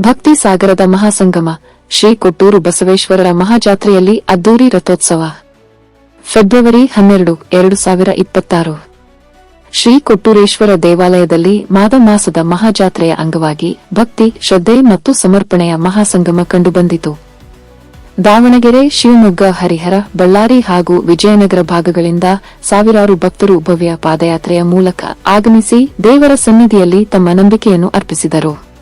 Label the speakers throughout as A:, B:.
A: ಭಕ್ತಿ ಸಾಗರದ ಮಹಾಸಂಗಮ, ಶ್ರೀ ಕೊಟ್ಟೂರು ಬಸವೇಶ್ವರರ ಮಹಾಜಾತ್ರೆಯಲ್ಲಿ ಅದ್ದೂರಿ ರಥೋತ್ಸವ. ಫೆಬ್ರವರಿ ಹನ್ನೆರಡು, ಎರಡು ಸಾವಿರ ಇಪ್ಪತ್ತಾರು. ಶ್ರೀ ಕೊಟ್ಟೂರೇಶ್ವರ ದೇವಾಲಯದಲ್ಲಿ ಮಾದ ಮಾಸದ ಮಹಾಜಾತ್ರೆಯ ಅಂಗವಾಗಿ ಭಕ್ತಿ, ಶ್ರದ್ಧೆ ಮತ್ತು ಸಮರ್ಪಣೆಯ ಮಹಾಸಂಗಮ ಕಂಡುಬಂದಿತು. ದಾವಣಗೆರೆ, ಶಿವಮೊಗ್ಗ, ಹರಿಹರ, ಬಳ್ಳಾರಿ ಹಾಗೂ ವಿಜಯನಗರ ಭಾಗಗಳಿಂದ ಸಾವಿರಾರು ಭಕ್ತರು ಭವ್ಯ ಪಾದಯಾತ್ರೆಯ ಮೂಲಕ ಆಗಮಿಸಿ ದೇವರ ಸನ್ನಿಧಿಯಲ್ಲಿ ತಮ್ಮ ನಂಬಿಕೆಯನ್ನು ಅರ್ಪಿಸಿದರು.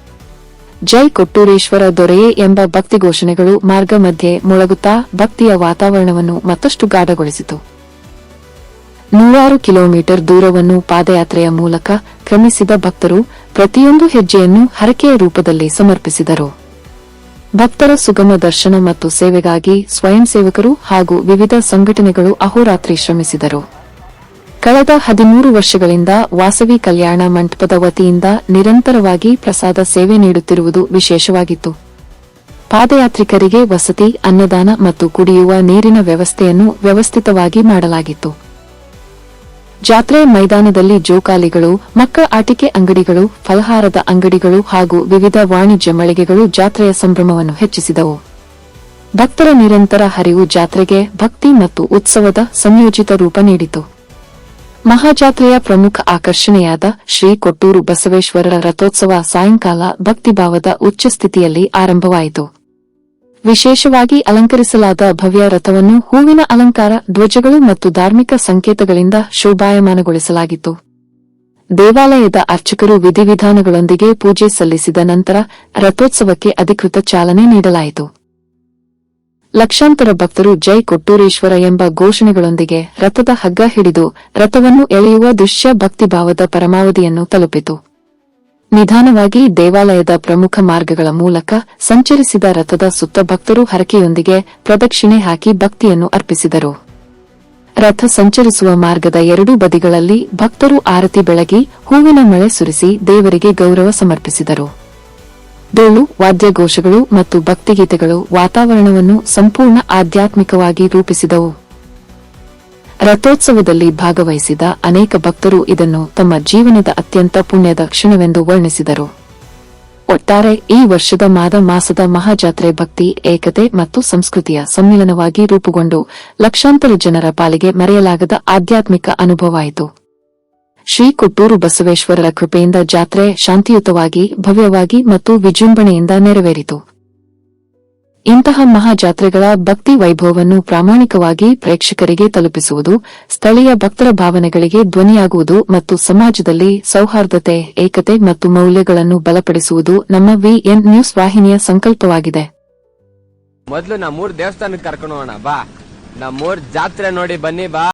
A: ಜೈ ಕೊಟ್ಟೂರೇಶ್ವರ ದೊರೆಯೇ ಎಂಬ ಭಕ್ತಿ ಘೋಷಣೆಗಳು ಮಾರ್ಗ ಮಧ್ಯೆ ಮೊಳಗುತ್ತಾ ಭಕ್ತಿಯ ವಾತಾವರಣವನ್ನು ಮತ್ತಷ್ಟು ಗಾಢಗೊಳಿಸಿತು. ನೂರಾರು ಕಿಲೋಮೀಟರ್ ದೂರವನ್ನು ಪಾದಯಾತ್ರೆಯ ಮೂಲಕ ಕ್ರಮಿಸಿದ ಭಕ್ತರು ಪ್ರತಿಯೊಂದು ಹೆಜ್ಜೆಯನ್ನು ಹರಕೆಯ ರೂಪದಲ್ಲಿ ಸಮರ್ಪಿಸಿದರು. ಭಕ್ತರ ಸುಗಮ ದರ್ಶನ ಮತ್ತು ಸೇವೆಗಾಗಿ ಸ್ವಯಂ ಸೇವಕರು ಹಾಗೂ ವಿವಿಧ ಸಂಘಟನೆಗಳು ಅಹೋರಾತ್ರಿ ಶ್ರಮಿಸಿದರು. ಕಳೆದ ಹದಿಮೂರು ವರ್ಷಗಳಿಂದ ವಾಸವಿ ಕಲ್ಯಾಣ ಮಂಟಪದ ವತಿಯಿಂದ ನಿರಂತರವಾಗಿ ಪ್ರಸಾದ ಸೇವೆ ನೀಡುತ್ತಿರುವುದು ವಿಶೇಷವಾಗಿತ್ತು. ಪಾದಯಾತ್ರಿಕರಿಗೆ ವಸತಿ, ಅನ್ನದಾನ ಮತ್ತು ಕುಡಿಯುವ ನೀರಿನ ವ್ಯವಸ್ಥೆಯನ್ನು ವ್ಯವಸ್ಥಿತವಾಗಿ ಮಾಡಲಾಗಿತ್ತು. ಜಾತ್ರೆ ಮೈದಾನದಲ್ಲಿ ಜೋಕಾಲಿಗಳು ಮಕ್ಕಳ ಆಟಿಕೆ ಅಂಗಡಿಗಳು, ಫಲಹಾರದ ಅಂಗಡಿಗಳು ಹಾಗೂ ವಿವಿಧ ವಾಣಿಜ್ಯ ಮಳಿಗೆಗಳು ಜಾತ್ರೆಯ ಸಂಭ್ರಮವನ್ನು ಹೆಚ್ಚಿಸಿದವು. ಭಕ್ತರ ನಿರಂತರ ಹರಿವು ಜಾತ್ರೆಗೆ ಭಕ್ತಿ ಮತ್ತು ಉತ್ಸವದ ಸಂಯೋಜಿತ ರೂಪ ನೀಡಿತು. ಮಹಾಜಾತ್ರೆಯ ಪ್ರಮುಖ ಆಕರ್ಷಣೆಯಾದ ಶ್ರೀ ಕೊಟ್ಟೂರು ಬಸವೇಶ್ವರರ ರಥೋತ್ಸವ ಸಾಯಂಕಾಲ ಭಕ್ತಿಭಾವದ ಉಚ್ಚ ಸ್ಥಿತಿಯಲ್ಲಿ ಆರಂಭವಾಯಿತು. ವಿಶೇಷವಾಗಿ ಅಲಂಕರಿಸಲಾದ ಭವ್ಯ ರಥವನ್ನು ಹೂವಿನ ಅಲಂಕಾರ, ಧ್ವಜಗಳು ಮತ್ತು ಧಾರ್ಮಿಕ ಸಂಕೇತಗಳಿಂದ ಶೋಭಾಯಮಾನಗೊಳಿಸಲಾಗಿತ್ತು. ದೇವಾಲಯದ ಅರ್ಚಕರು ವಿಧಿವಿಧಾನಗಳೊಂದಿಗೆ ಪೂಜೆ ಸಲ್ಲಿಸಿದ ನಂತರ ರಥೋತ್ಸವಕ್ಕೆ ಅಧಿಕೃತ ಚಾಲನೆ ನೀಡಲಾಯಿತು. ಲಕ್ಷಾಂತರ ಭಕ್ತರು ಜೈ ಕೊಟ್ಟೂರೇಶ್ವರ ಎಂಬ ಘೋಷಣೆಗಳೊಂದಿಗೆ ರಥದ ಹಗ್ಗ ಹಿಡಿದು ರಥವನ್ನು ಎಳೆಯುವ ದೃಶ್ಯ ಭಕ್ತಿಭಾವದ ಪರಮಾವಧಿಯನ್ನು ತಲುಪಿತು. ನಿಧಾನವಾಗಿ ದೇವಾಲಯದ ಪ್ರಮುಖ ಮಾರ್ಗಗಳ ಮೂಲಕ ಸಂಚರಿಸಿದ ರಥದ ಸುತ್ತ ಭಕ್ತರು ಹರಕೆಯೊಂದಿಗೆ ಪ್ರದಕ್ಷಿಣೆ ಹಾಕಿ ಭಕ್ತಿಯನ್ನು ಅರ್ಪಿಸಿದರು. ರಥ ಸಂಚರಿಸುವ ಮಾರ್ಗದ ಎರಡೂ ಬದಿಗಳಲ್ಲಿ ಭಕ್ತರು ಆರತಿ ಬೆಳಗಿ ಹೂವಿನ ಮಳೆ ಸುರಿಸಿ ದೇವರಿಗೆ ಗೌರವ ಸಮರ್ಪಿಸಿದರು. ಡೋಲು ವಾದ್ಯಘೋಷಗಳು ಮತ್ತು ಭಕ್ತಿಗೀತೆಗಳು ವಾತಾವರಣವನ್ನು ಸಂಪೂರ್ಣ ಆಧ್ಯಾತ್ಮಿಕವಾಗಿ ರೂಪಿಸಿದವು. ರಥೋತ್ಸವದಲ್ಲಿ ಭಾಗವಹಿಸಿದ ಅನೇಕ ಭಕ್ತರು ಇದನ್ನು ತಮ್ಮ ಜೀವನದ ಅತ್ಯಂತ ಪುಣ್ಯದ ಕ್ಷಣವೆಂದು ವರ್ಣಿಸಿದರು. ಒಟ್ಟಾರೆ ಈ ವರ್ಷದ ಮಾದ ಮಾಸದ ಮಹಾಜಾತ್ರೆ ಭಕ್ತಿ, ಏಕತೆ ಮತ್ತು ಸಂಸ್ಕೃತಿಯ ಸಮ್ಮಿಲನವಾಗಿ ರೂಪುಗೊಂಡು ಲಕ್ಷಾಂತರ ಜನರ ಪಾಲಿಗೆ ಮರೆಯಲಾಗದ ಆಧ್ಯಾತ್ಮಿಕ ಅನುಭವವಾಯಿತು. ಶ್ರೀ ಕೊಟ್ಟೂರು ಬಸವೇಶ್ವರರ ಕೃಪೆಯಿಂದ ಜಾತ್ರೆ ಶಾಂತಿಯುತವಾಗಿ, ಭವ್ಯವಾಗಿ ಮತ್ತು ವಿಜೃಂಭಣೆಯಿಂದ ನೆರವೇರಿತು. ಇಂತಹ ಮಹಾಜಾತ್ರೆಗಳ ಭಕ್ತಿ ವೈಭವವನ್ನು ಪ್ರಾಮಾಣಿಕವಾಗಿ ಪ್ರೇಕ್ಷಕರಿಗೆ ತಲುಪಿಸುವುದು, ಸ್ಥಳೀಯ ಭಕ್ತರ ಭಾವನೆಗಳಿಗೆ ಧ್ವನಿಯಾಗುವುದು ಮತ್ತು ಸಮಾಜದಲ್ಲಿ ಸೌಹಾರ್ದತೆ, ಏಕತೆ ಮತ್ತು ಮೌಲ್ಯಗಳನ್ನು ಬಲಪಡಿಸುವುದು ನಮ್ಮ ವಿಎನ್ ನ್ಯೂಸ್ ವಾಹಿನಿಯ ಸಂಕಲ್ಪವಾಗಿದೆ.
B: ಮೊದಲು ನಮ್ಮೂರು ದೇವಸ್ಥಾನಕ್ಕೆ ಕರ್ಕೊಂಡು ಹೋಗೋಣ, ಬಾ. ನಮ್ಮೂರ್ ಜಾತ್ರೆ ನೋಡಿ ಬನ್ನಿ, ಬಾ.